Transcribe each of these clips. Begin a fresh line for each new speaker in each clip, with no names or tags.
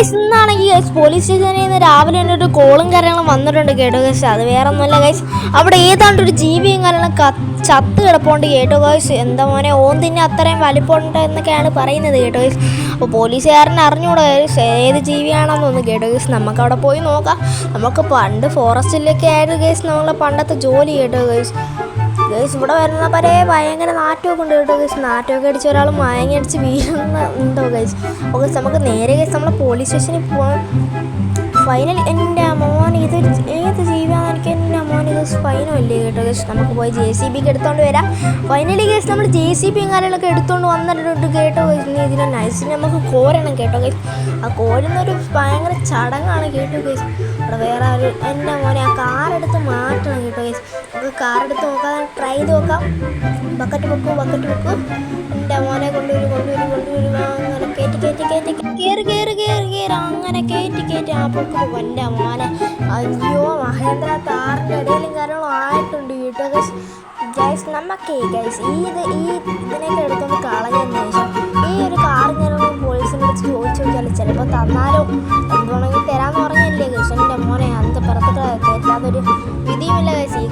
Guys ഇന്നാണെങ്കിൽ guys police സ്റ്റേഷനിൽ നിന്ന് രാവിലെ തന്നെ ഒരു കോളും കാര്യങ്ങളും വന്നിട്ടുണ്ട് കേട്ടോ ഗൈസ് അത് വേറെ ഒന്നുമല്ല ഗൈസ് അവിടെ ഏതാണ്ട് ഒരു ജീവിയും കാര്യങ്ങളും ചത്ത് കിടപ്പുണ്ട് കേട്ടോ ഗൈസ് എന്താ മോനെ ഓൻ തന്നെ അത്രയും വലിപ്പമുണ്ട് എന്നൊക്കെയാണ് പറയുന്നത് കേട്ടോ ഗൈസ് അപ്പോൾ പോലീസുകാരൻ അറിഞ്ഞൂടാ ഗൈസ് ഏത് ജീവിയാണെന്നൊന്ന് കേട്ടോ ഗൈസ് നമുക്ക് അവിടെ പോയി നോക്കാം. നമുക്ക് പണ്ട് ഫോറസ്റ്റിലൊക്കെ ആയിരുന്നു ഗൈസ് നമ്മളെ പണ്ടത്തെ ജോലി കേട്ടോ ഗൈസ് ഗേസ് ഇവിടെ വരുന്ന പരേ ഭയങ്കര നാറ്റമൊക്കെ ഉണ്ട് കേട്ടോ ഗേസ്. നാറ്റമൊക്കെ അടിച്ച് ഒരാൾ മയങ്ങി അടിച്ച് വീഴുന്ന ഉണ്ടോ ഗേസ്? ഓക്കെ നമുക്ക് നേരെ ഗേസ് നമ്മൾ പോലീസ് സ്റ്റേഷനിൽ പോകാം ഫൈനൽ എന്റെ മോൻ ഇത് ഏത് ജീവിയാണെന്ന് എനിക്ക് എന്റെ മോൻ ഇത് ഫൈനോ കേട്ടോ ഗേസ്? നമുക്ക് പോയി ജെ സി ബിക്ക് എടുത്തോണ്ട് വരാം. ഫൈനലി ഗേസ് നമ്മൾ ജെ സി ബിയും കാര്യങ്ങളൊക്കെ എടുത്തോണ്ട് വന്നിട്ടുണ്ട് കേട്ടോ ഇനി ഇതിനെ നൈസിന് നമുക്ക് കോരണം കേട്ടോ ഗേസ്. ആ കോരുന്നൊരു ഭയങ്കര ചടങ്ങാണ് കേട്ടോ ഗേസ്. അവിടെ വേറെ ഒരു എന്റെ മോനെ ആ കാറെടുത്ത് മാറ്റണം കേട്ടോ ഗേസ്. നമുക്ക് കാറെടുത്ത് നോക്കാം. ട്രൈ ചെയ്ത് നോക്കാം. ബക്കറ്റ് വെക്കും ബക്കറ്റ് വെക്കും എന്റെ മോനെ കൊണ്ടുവരും കൊണ്ടുവരും കൊണ്ടുവരും. അങ്ങനെ കയറ്റി കയറ്റി കയറ്റി കയറി കയറി കയറി കയറി അങ്ങനെ കയറ്റി കയറ്റി ആ പൊക്കും എന്റെ മോനെ. അയ്യോ മഹേന്ദ്ര താറിന്റെ ഇടയിലും കാര്യങ്ങളും ആയിട്ടുണ്ട് കേട്ടോ ഗൈസ് ഗൈസ് നമുക്കേ ഗൈസ് ഈ ഇത് ഈ ഇതിനൊക്കെ എടുത്തൊന്ന് കളഞ്ഞതിന് ശേഷം ഈ ഒരു കാർ ഞാൻ പോലീസിനെ വിളിച്ച് ചോദിച്ചു നോക്കിയാൽ ചിലപ്പോൾ തന്നാലോ? എന്തുവാണെങ്കിൽ തരാമെന്ന് പറഞ്ഞല്ലേ ഗൈസ് എന്റെ മോനെ അന്ത് പുറത്തൊക്കെ കയറ്റാത്തൊരു വിധിയുമില്ല ഗൈസ് ഈ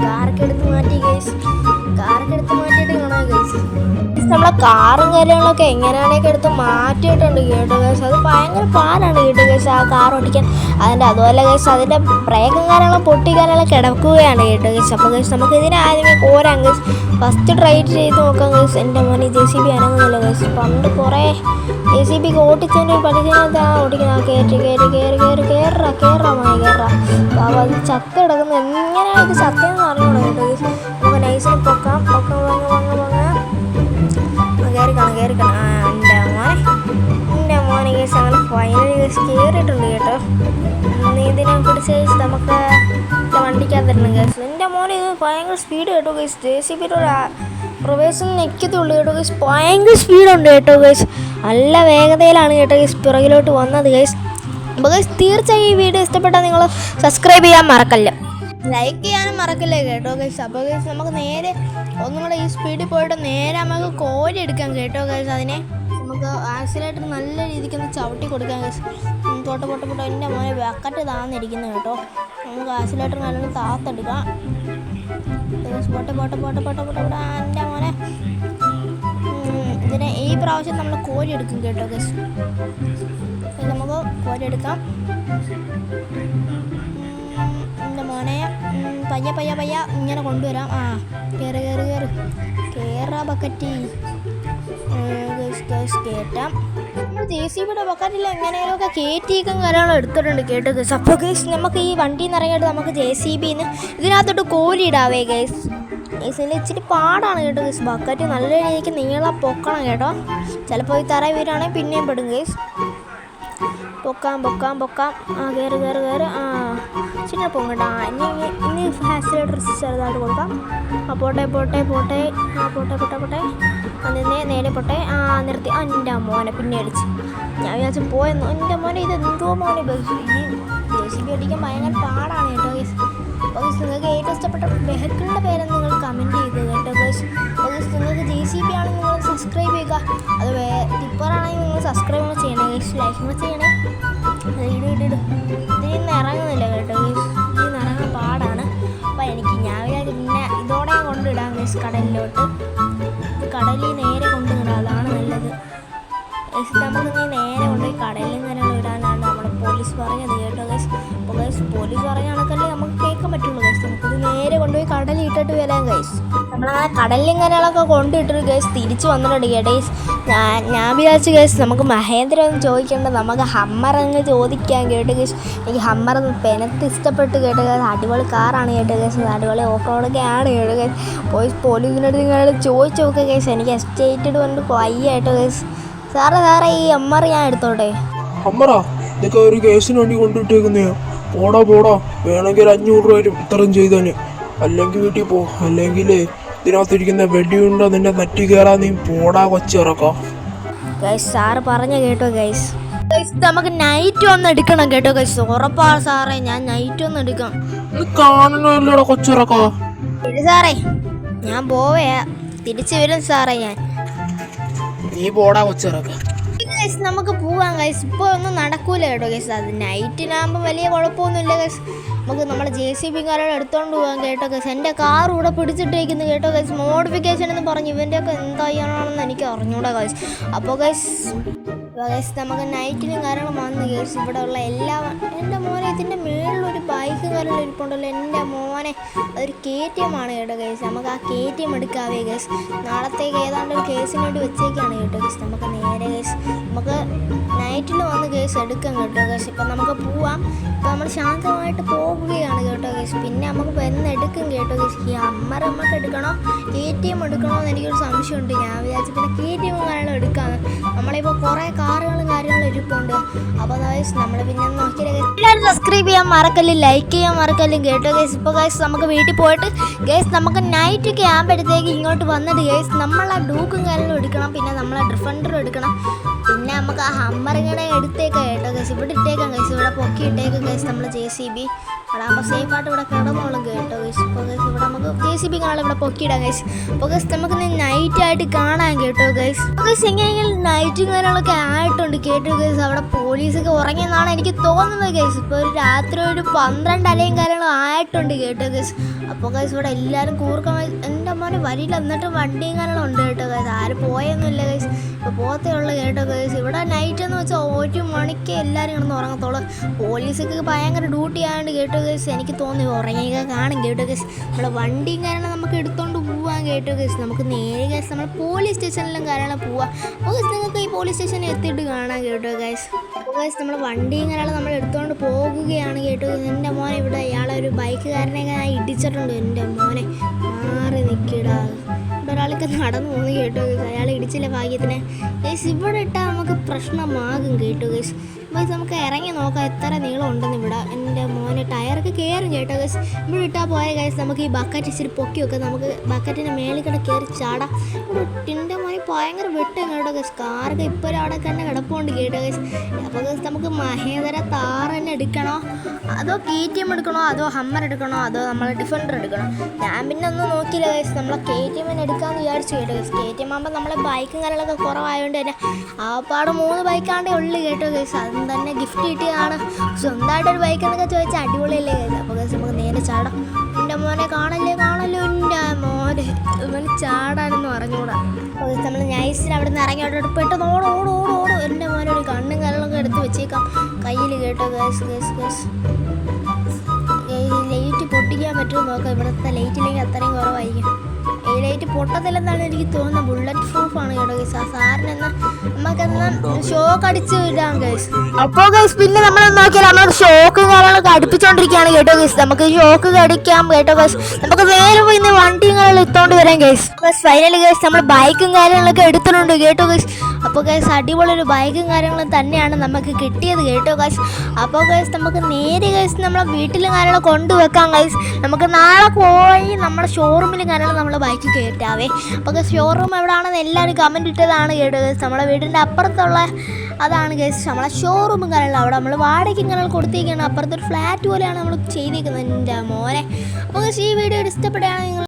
നമ്മളെ കാറും കാര്യങ്ങളൊക്കെ എങ്ങനെയാണെങ്കിൽ എടുത്ത് മാറ്റിയിട്ടുണ്ട് കേട്ടോ കേസ് അത് ഭയങ്കര പാടാണ് കേട്ടോ കേസ് ആ കാർ ഓടിക്കാൻ. അതിന്റെ അതുപോലെ കേസ് അതിന്റെ ബ്രേക്കും കാര്യങ്ങളും പൊട്ടി കിടക്കുകയാണ് കേട്ടോ കേസ് അപ്പോൾ കേസ് നമുക്ക് ഇതിനെ ആദ്യമേ കോരാം ഗൈസ് ഫസ്റ്റ് ട്രൈ ചെയ്ത് നോക്കാം കേസ് എന്റെ മോനെ ജെ സി ബി അനങ്ങുന്നില്ല കേസ് പണ്ട് കുറേ ജെ സി ബിക്ക് ഓടിച്ചതിന്റെ പഠിക്കുന്നതാ ഓടിക്കുന്ന കയറ്റി കയറി കയറി കയറി കയറ കയറാ മോനെ കയറാ അപ്പോൾ അത് ചത്ത് കിടക്കുന്നത് എങ്ങനെയാണ് ഇത് പറഞ്ഞോളൂ കേട്ടോ കേസ് നമുക്ക് നൈസിന് പൊക്കാം പൊക്കാൻ വാങ്ങ കേസ് കേസ് കയറിയിട്ടുണ്ട് കേട്ടോ. നീന്തിനെ പിടിച്ച് കഴിച്ച് നമുക്ക് വണ്ടിക്കകത്തിരുന്നു കേസ് എന്റെ മോനെ ഇത് ഭയങ്കര സ്പീഡ് കേട്ടോ കേസ് ജെ സി ബിയുടെ ഒരു പ്രവേശനം നിൽക്കത്തുള്ളൂ കേട്ടോ കേസ് ഭയങ്കര സ്പീഡുണ്ട് കേട്ടോ കേസ് നല്ല വേഗതയിലാണ് കേട്ടോ കേസ് പിറകിലോട്ട് വന്നത് കേസ് അപ്പോൾ ഗൈസ് തീർച്ചയായും ഈ വീഡിയോ ഇഷ്ടപ്പെട്ടാൽ നിങ്ങൾ സബ്സ്ക്രൈബ് ചെയ്യാൻ മറക്കല്ല. ലൈക്ക് ചെയ്യാനും മറക്കല്ലേ കേട്ടോ ഗൈസ് അപ്പോൾ ഗൈസ് നമുക്ക് നേരെ ഒന്നും കൂടെ ഈ സ്പീഡിൽ പോയിട്ട് നേരെ നമുക്ക് കോരി എടുക്കാം കേട്ടോ ഗൈസ് അതിനെ. നമുക്ക് ആക്സിലേറ്റർ നല്ല രീതിക്ക് ഒന്ന് ചവിട്ടി കൊടുക്കാൻ ഉം, പൊട്ട പോട്ടെ എന്റെ മോനെ വെക്കറ്റ് താന്നിരിക്കുന്നു കേട്ടോ. നമുക്ക് ആക്സിലേറ്റർ നല്ലോണം താത്തെടുക്കാം. പൊട്ട പൊട്ട പൊട്ട പൊട്ട പൊട്ട പോട്ടെ. എന്റെ മോനെ. ഇതിനെ ഈ പ്രാവശ്യം നമ്മൾ കോരി എടുക്കും കേട്ടോ ഗസ് നമുക്ക് നമുക്ക് കോരെടുക്കാം എന്റെ മോനെ. പയ്യ പയ്യ പയ്യ ഇങ്ങനെ കൊണ്ടുവരാം. ആ കയറി കയറി കയറി കയറാ ബക്കറ്റി. കയറ്റാം ജെ സി ബിയുടെ ബക്കറ്റിൽ എങ്ങനെയൊക്കെ കയറ്റിയേക്കും കാര്യങ്ങളും എടുത്തിട്ടുണ്ട് കേട്ടോ ഗൈസ് അപ്പോൾ ഗൈസ് നമുക്ക് ഈ വണ്ടിയിൽ നിന്ന് നമുക്ക് ജെ സി ബിന്ന് ഇതിനകത്തോട്ട് ഇടാവേ ഗൈസ് ഗൈസിൽ ഇച്ചിരി പാടാണ് കേട്ടോ ഗൈസ് ബക്കറ്റ് നല്ല രീതിക്ക് നീളം പൊക്കണം കേട്ടോ. ചിലപ്പോൾ ഈ തറ വീരാണെങ്കിൽ പിന്നെയും പെടും ഗൈസ് പൊക്കാം പൊക്കാം പൊക്കാം. ആ കയറി കയറി കയറി ആ ചിന്ന പൊങ്ങട്ടാ ഇനി- ഇനി ഫാസിലേറ്റർ ചെറുതായിട്ട് കൊടുക്കാം. ആ പോട്ടെ പോട്ടെ പോട്ടെ. ആ പോട്ടെ പോട്ടെ പോട്ടെ. നിന്നെ നേരെ പോട്ടെ. ആ നിർത്തി. എന്റെ മോനെ പിന്നെ അടിച്ച്. ഞാൻ വിചാരിച്ചു പോയെന്നു. എന്റെ മോനെ ഇത് എന്തോ മോനെ ഈ ജെ സി ബി അടിക്കാൻ ഭയങ്കര പാടാണ് കേട്ടോ ഗൈസ് അപ്പോൾ ഗൈസ് നിങ്ങൾക്ക് ഏറ്റവും ഇഷ്ടപ്പെട്ട വെഹിക്കിളിന്റെ പേരെന്ന് നിങ്ങൾ കമന്റ് ചെയ്ത് കേട്ടോ ഗൈസ് അപ്പോൾ ഗൈസ് നിങ്ങൾക്ക് ജെ സി ബി ആണെങ്കിൽ നിങ്ങൾ സബ്സ്ക്രൈബ് ചെയ്യുക. അത് വേ ടിപ്പറാണെങ്കിൽ നിങ്ങൾ സബ്സ്ക്രൈബ് കൂടെ ചെയ്യണേ. ഗൈസ് ലൈക്ക് കൂടെ ചെയ്യണേ. അത് ഇട് ഇട് ഇട്. ഇതിൽ ഇറങ്ങുന്നില്ല കേട്ടോ ഗൈസ് ഇതിൽ ഇറങ്ങാൻ പാടാണ്. അപ്പോൾ എനിക്ക് ഞാൻ വിചാരിച്ചു പിന്നെ ഇതോടെ കൊണ്ടിടാം ഗൈസ് കടലിലോട്ട്. പോലീസ് പറഞ്ഞ നമുക്ക് കേൾക്കാൻ പറ്റുള്ളൂ ഗൈസ് നമുക്കിത് നേരെ കൊണ്ടുപോയി കടലിൽ ഇട്ടിട്ട് വരാം ഗൈസ് നമ്മളാ കടലിൽ ഇങ്ങനെയൊക്കെ കൊണ്ടിട്ടിട്ട് ഗൈസ് തിരിച്ചു വന്നിട്ടുണ്ട് ഗേഡേസ് ഞാൻ ഞാൻ വിചാരിച്ചു ഗൈസ് നമുക്ക് മഹേന്ദ്ര ഒന്ന് ചോദിക്കേണ്ട നമുക്ക് ഹമ്മർ അങ്ങ് ചോദിക്കാൻ കേട്ട് ഗൈസ് എനിക്ക് ഹമ്മർ പെനത്ത് ഇഷ്ടപ്പെട്ട് കേട്ട് ഗൈസ് അടിപൊളി കാറാണ് കേട്ട് ഗൈസ് അടിപൊളി ഓഫ് റോഡൊക്കെ ആണ് കേട്ട് ഗൈസ് പോയി പോലീസിനടുത്ത് നിങ്ങൾ ചോദിച്ചു നോക്കുക ഗൈസ് എനിക്ക് എസ്റ്റേറ്റഡ് കൊണ്ട് കൊയ്യായിട്ട് ഗൈസ് സാറേ സാറേ ഈ ഹമ്മർ ഞാൻ എടുത്തോട്ടെ?
അമ്മറാ ഇതൊക്കെ ഒരു കേസിന് വേണ്ടി കൊണ്ടിട്ടേക്കുന്നയാ പോടാ പോടാ. വേണമെങ്കിൽ ഒരു അഞ്ഞൂറ് രൂപ വരും ഇത്രയും ചെയ്തതിന്. അല്ലെങ്കിൽ വീട്ടിൽ പോ. അല്ലെങ്കിൽ ഇതിനകത്തിരിക്കുന്ന വെടിയുണ്ട നിന്റെ നെറ്റി കയറാൻ നീ പോടാ കൊച്ചിറക്കാം.
ഗൈസ് സാറ് പറഞ്ഞ കേട്ടോ ഗൈസ് ഗൈസ് നമുക്ക് നൈറ്റ് ഒന്ന് എടുക്കണം കേട്ടോ ഗൈസ് ഉറപ്പാണ് സാറേ ഞാൻ നൈറ്റ് ഒന്ന് എടുക്കാം.
നീ കൊച്ചിറക്കോ.
സാറേ ഞാൻ പോവേ. തിരിച്ചു വരും സാറേ ഞാൻ.
നീ പോടാ കൊച്ചിറക്ക.
ഗൈസ് നമുക്ക് പോവാം ഗൈസ് ഇപ്പോൾ ഒന്നും നടക്കൂല കേട്ടോ ഗൈസ് അത് നൈറ്റിനാകുമ്പോൾ വലിയ കുഴപ്പമൊന്നുമില്ല ഗൈസ് നമുക്ക് നമ്മുടെ ജെ സി ബി കാരോട് എടുത്തോണ്ട് പോകാം കേട്ടോ ഗൈസ് എന്റെ കാർ ഇവിടെ പിടിച്ചിട്ടിരിക്കുന്നു കേട്ടോ ഗൈസ് മോഡിഫിക്കേഷൻ എന്ന് പറഞ്ഞു ഇവന്റെയൊക്കെ എന്താ ചെയ്യണമെന്ന് എനിക്ക് അറിഞ്ഞൂടാ ഗൈസ് അപ്പോൾ ഗൈസ് ഗൈസ് നമുക്ക് നൈറ്റിനും കാരണം വന്ന് ഗൈസ് ഇവിടെ ഉള്ള എല്ലാ ഇതിന്റെ മേളിലൊരു ബൈക്ക് കാര്യങ്ങളും ഇരിപ്പുണ്ടല്ലോ. എന്റെ മോനെ അതൊരു കെ ടി എം ആണ് കേട്ടോ കേസ് നമുക്ക് ആ കെ ടി എം എടുക്കാവേ കേസ് നാളത്തേക്ക് ഏതാണ്ട് ഒരു കേസിന് വേണ്ടി വെച്ചേക്കാണ് കേട്ടോ കേസ് നമുക്ക് നേരെ കേസ് നമുക്ക് നൈറ്റിൽ വന്ന് കേസ് എടുക്കാം കേട്ടോ കേസ് ഇപ്പം നമുക്ക് പോവാം. ഇപ്പം നമ്മൾ ശാന്തമായിട്ട് പോവുകയാണ് കേട്ടോ കേസ് പിന്നെ നമുക്ക് വന്ന് എടുക്കും കേട്ടോ കേസ് ഈ അമ്മ നമുക്ക് എടുക്കണോ? കെ ടി എം എടുക്കണോ എന്ന് എനിക്കൊരു സംശയമുണ്ട്. ഞാൻ വിചാരിച്ചു പിന്നെ കെ ടി എം കാര്യങ്ങളും എടുക്കാമെന്ന് നമ്മളിപ്പോൾ കുറേ കാര്യങ്ങളും ഇരിപ്പുണ്ട് അപ്പോൾ ഗൈസ് നമ്മൾ പിന്നെ നോക്കിയാൽ സബ്സ്ക്രൈബ് ചെയ്യാൻ മറക്കല്ലേ ലൈക്ക് ചെയ്യാൻ മറക്കല്ലേ കേട്ടോ ഗൈസ് ഇപ്പോൾ ഗൈസ് നമുക്ക് വീട്ടിൽ പോയിട്ട് ഗൈസ് നമുക്ക് നൈറ്റ് ക്യാമ്പ് എടുത്തേക്ക് ഇങ്ങോട്ട് വന്നിട്ട് ഗൈസ് ആ ഡൂക്കും കാര്യങ്ങളും എടുക്കണം പിന്നെ നമ്മളാ ഡിഫൻഡറും എടുക്കണം. പിന്നെ നമുക്ക് ആ ഹമ്മർ ഇങ്ങനെ എടുത്തേക്കാം കേട്ടോ ഗൈസ് ഇവിടെ ഇട്ടേക്കാം ഗൈസ് ഇവിടെ പൊക്കി ഇട്ടേക്കാം ഗൈസ് നമ്മൾ ജെ സി ബി അവിടെ ആകുമ്പോൾ സേഫ് ആയിട്ട് ഇവിടെ കിടന്നോളും കേട്ടോ ഗൈസ് ഇപ്പോൾ ഗൈസ് ഇവിടെ നമുക്ക് ജെ സി ബി കാണാൻ ഇവിടെ പൊക്കിയിടാം ഗൈസ് അപ്പോൾ ഗൈസ് നമുക്ക് നൈറ്റ് ആയിട്ട് കാണാം കേട്ടോ ഗൈസ് ഗൈസ് എങ്ങനെയെങ്കിലും നൈറ്റ് കാര്യങ്ങളൊക്കെ ആയിട്ടുണ്ട് കേട്ടോ ഗൈസ് അവിടെ പോലീസൊക്കെ ഉറങ്ങിയെന്നാണ് എനിക്ക് തോന്നുന്നത് ഗൈസ് ഇപ്പോൾ ഒരു രാത്രി ഒരു പന്ത്രണ്ട് അലയും കാര്യങ്ങളും ആയിട്ടുണ്ട് കേട്ടോ ഗൈസ് അപ്പോൾ ഗൈസ് ഇവിടെ എല്ലാവരും കൂർക്കം എന്റെ അമ്മ വരിയില്ല എന്നിട്ട് വണ്ടിയും കാര്യങ്ങളും ഉണ്ട് കേട്ടോ ഗൈസ് ആരും പോയൊന്നുമില്ല ഗൈസ് ഇപ്പോൾ പോകത്തേ ഉള്ളൂ കേട്ടോ ഗൈസ് ഇവിടെ നൈറ്റ് എന്ന് വെച്ചാൽ ഒരു മണിക്ക് എല്ലാവരും കിടന്ന് ഉറങ്ങത്തോളൂ പോലീസൊക്കെ ഭയങ്കര ഡ്യൂട്ടി ആയതുകൊണ്ട് കേട്ടോ കേസ് എനിക്ക് തോന്നി ഉറങ്ങിയൊക്കെ കാണും കേട്ടോ കേസ് നമ്മുടെ വണ്ടിയും കാര്യങ്ങളും നമുക്ക് എടുത്തോണ്ട് പോവാൻ കേട്ടോ കേസ് നമുക്ക് നേരെ കേസ് നമ്മൾ പോലീസ് സ്റ്റേഷനിലും കാര്യങ്ങളും പോവാം. അപ്പോൾ കേസ് നിങ്ങൾക്ക് ഈ പോലീസ് സ്റ്റേഷനിൽ എത്തിയിട്ട് കാണാം കേട്ടോ കേസ് അപ്പോൾ കേസ് നമ്മൾ വണ്ടിയും കാര്യങ്ങളും നമ്മൾ എടുത്തോണ്ട് പോകുകയാണ് കേട്ടോ എന്റെ മോനെ ഇവിടെ ഇയാളെ ഒരു ബൈക്കുകാരനെ ഇടിച്ചിട്ടുണ്ട്. എന്റെ മോനെ മാറി നിൽക്കിടാ ഒരാൾക്ക് നടന്നു പോകുന്നു കേട്ടോ അയാൾ ഇടിച്ചില്ല ഭാഗ്യത്തിന്. ഗൈസ് ഇവിടെ ഇട്ടാൽ നമുക്ക് പ്രശ്നമാകും കേട്ടോ ഗൈസ്. ഗൈസ് നമുക്ക് ഇറങ്ങി നോക്കാം എത്ര നീളം ഉണ്ടെന്ന് ഇവിടെ. എന്റെ മോനെ ടയറൊക്കെ കയറും കേട്ടോ ഗസ് ഇവിടെ ഇട്ടാൽ പോയ ഗൈസ് നമുക്ക് ഈ ബക്കറ്റ് ഇച്ചിരി പൊക്കി വെക്കാം നമുക്ക് ബക്കറ്റിന്റെ മേളിൽ കൂടെ കയറി ചാടാം. ഇവിടെ ടിന്റെ മോനെ ഭയങ്കര വെട്ടം കേട്ടോ ഗസ് കാറൊക്കെ ഇപ്പോഴും അവിടെ തന്നെ കിടപ്പുണ്ട് കേട്ടോ ഗസ് അപ്പോൾ ഗസ് നമുക്ക് മഹേന്ദ്ര താർ തന്നെ എടുക്കണോ? അതോ കെ ടി എം എടുക്കണോ? അതോ ഹമ്മർ എടുക്കണോ? അതോ നമ്മൾ ഡിഫൻഡർ എടുക്കണോ? ഞാൻ പിന്നെ ഒന്നും നോക്കിയില്ല ഗൈസ് നമ്മളെ കെ ടി എം എടുക്കാമെന്ന് വിചാരിച്ചു കേട്ടോ ഗസ് കെ ടി എം ആകുമ്പോൾ നമ്മളെ ബൈക്കും കാര്യങ്ങളൊക്കെ കുറവായതുകൊണ്ട് തന്നെ. ആ പാട് മൂന്ന് ബൈക്കാണ്ടേ ഉള്ളു കേട്ടോ ഗൈസ് അതും തന്നെ ഗിഫ്റ്റ് കിട്ടിയതാണ്. സ്വന്തമായിട്ടൊരു ബൈക്ക് എന്നൊക്കെ ചോദിച്ചാൽ അടിപൊളിയല്ലേ അപ്പോൾ നമുക്ക് നേരെ ചാടാം. എന്റെ മോനെ കാണല്ലേ കാണല്ലോ എന്റെ മോനെ. ഇവന് ചാടാനെന്ന് പറഞ്ഞുകൂടാ. അപ്പോൾ നമ്മൾ നൈസിൽ അവിടെ നിന്ന് ഇറങ്ങി അവിടെ പെട്ടെന്ന് ഓടും ഓടും ഓടും ഓടും. എന്റെ മോനെ ഒരു കണ്ണും കരളൊക്കെ എടുത്ത് വെച്ചേക്കാം. കയ്യിൽ കേട്ടോ ഗേസ് ഗേസ് ഗേസ് ലൈറ്റ് പൊട്ടിക്കാൻ പറ്റുമോ നോക്കാം. ഇവിടുത്തെ ലൈറ്റില്ലെങ്കിൽ അത്രയും കുറവായിരിക്കും. ലൈറ്റ് പൊട്ടത്തില്ലെന്നാണ് എനിക്ക് തോന്നുന്നത്. ബുള്ളറ്റ് പ്രൂഫ് ആണ് കേട്ടോ ഗൈസ് ആ സാറിന് എന്നാ ഷോക്ക് അടിച്ച് വിടാം ഗൈസ് അപ്പോൾ ഗൈസ് പിന്നെ നമ്മൾ നോക്കിയാൽ നമ്മൾ ഷോക്ക് കാര്യങ്ങളൊക്കെ അടുപ്പിച്ചോണ്ടിരിക്കുകയാണ് കേട്ടോ ഗൈസ് നമുക്ക് ഷോക്ക് കടിക്കാം കേട്ടോ ഗൈസ് നമുക്ക് നേരെ പോയി ഇന്ന് വണ്ടിയും വരാം ഗൈസ് ഗൈസ് ഫൈനലി ഗൈസ് നമ്മൾ ബൈക്കും കാര്യങ്ങളൊക്കെ എടുത്തിട്ടുണ്ട് കേട്ടോ ഗൈസ് അപ്പോൾ ഗൈസ് അടിപൊളി ഒരു ബൈക്കും കാര്യങ്ങളും തന്നെയാണ് നമുക്ക് കിട്ടിയത് കേട്ടോ ഗൈസ് അപ്പോൾ ഗൈസ് നമുക്ക് നേരെ ഗൈസ് നമ്മളെ വീട്ടിലും കാര്യങ്ങളും കൊണ്ടുവെക്കാം ഗൈസ് നമുക്ക് നാളെ പോയി നമ്മുടെ ഷോറൂമിലും കാര്യങ്ങളും നമ്മൾ ബൈക്ക് കയറ്റാവേ അപ്പോൾ ഷോറൂം എവിടെയാണെന്ന് എല്ലാവരും കമന്റ് ഇട്ടതാണ് കേട്ടോ നമ്മളെ വീടിന്റെ അപ്പുറത്തുള്ള അതാണ് കേസ് നമ്മളെ ഷോറൂമും കാര്യങ്ങളും. അവിടെ നമ്മൾ വാടകയ്ക്ക് ഇങ്ങനെ കൊടുത്തേക്കാണ് അപ്പുറത്തൊരു ഫ്ലാറ്റ് പോലെയാണ് നമ്മൾ ചെയ്തേക്കുന്നത് എന്റെ മോനെ. അപ്പോൾ ഈ വീഡിയോ ഇഷ്ടപ്പെടുകയാണെങ്കിൽ